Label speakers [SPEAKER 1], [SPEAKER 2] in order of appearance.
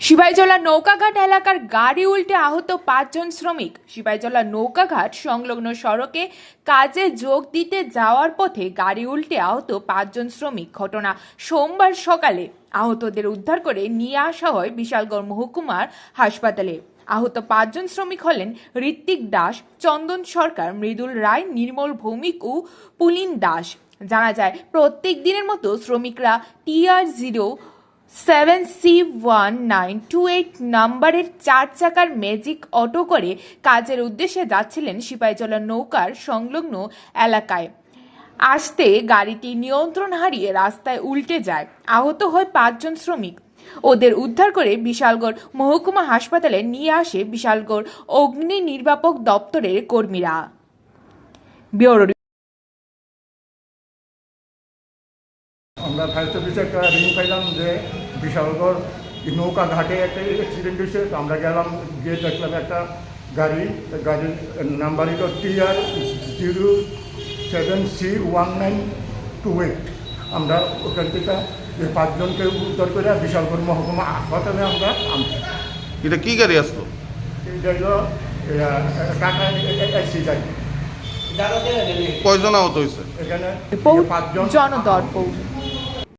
[SPEAKER 1] সিপাহীজলা নৌকাঘাট এলাকার গাড়ি উল্টে আহত পাঁচজন শ্রমিক। সিপাহীজলা নৌকাঘাট সংলগ্ন সড়কে কাজে যোগ দিতে যাওয়ার পথে গাড়ি উল্টে আহত পাঁচজন শ্রমিক। ঘটনা সোমবার সকালে আহতদের উদ্ধার করে নিয়ে আসা হয় বিশালগড় মহকুমার হাসপাতালে। আহত পাঁচজন শ্রমিক হলেন ঋত্বিক দাস, চন্দন সরকার, মৃদুল রায়, নির্মল ভৌমিক ও পুলিন দাস। জানা যায়, প্রত্যেক দিনের মতো শ্রমিকরা T R zero seven C one nine two eight নাম্বারের চার চাকার ম্যাজিক অটো করে কাজের উদ্দেশ্যে যাচ্ছিলেন সিপাহীজলা নৌকার সংলগ্ন এলাকায়। আসতে গাড়িটি নিয়ন্ত্রণ হারিয়ে রাস্তায় উল্টে যায়। আহত হয় পাঁচজন শ্রমিক। ওদের উদ্ধার করে বিশালগড় মহকুমা হাসপাতালে নিয়ে আসে বিশালগড় অগ্নি নির্বাপক দপ্তরের কর্মীরা। ব্যুরো
[SPEAKER 2] আমরা ফায়ার সার্ভিসে একটা রিং পাইলাম যে বিশালগড় নৌকা ঘাটে একটা অ্যাক্সিডেন্ট হয়েছে তো আমরা গেলাম গিয়ে দেখলাম একটা গাড়ি গাড়ির নাম্বার হলো T R zero seven C one nine two eight আমরা ওখান থেকে এই পাঁচজনকে উদ্ধার করে বিশালগড় মহকুমা হাসপাতালে আমরা আনছি
[SPEAKER 3] এটা কী গাড়ি আসলো
[SPEAKER 2] এটা হলো টাটা এসি গাড়ি
[SPEAKER 3] কয়জন আহত হয়েছে
[SPEAKER 2] এখানে পাঁচজন
[SPEAKER 1] জনদর্পণ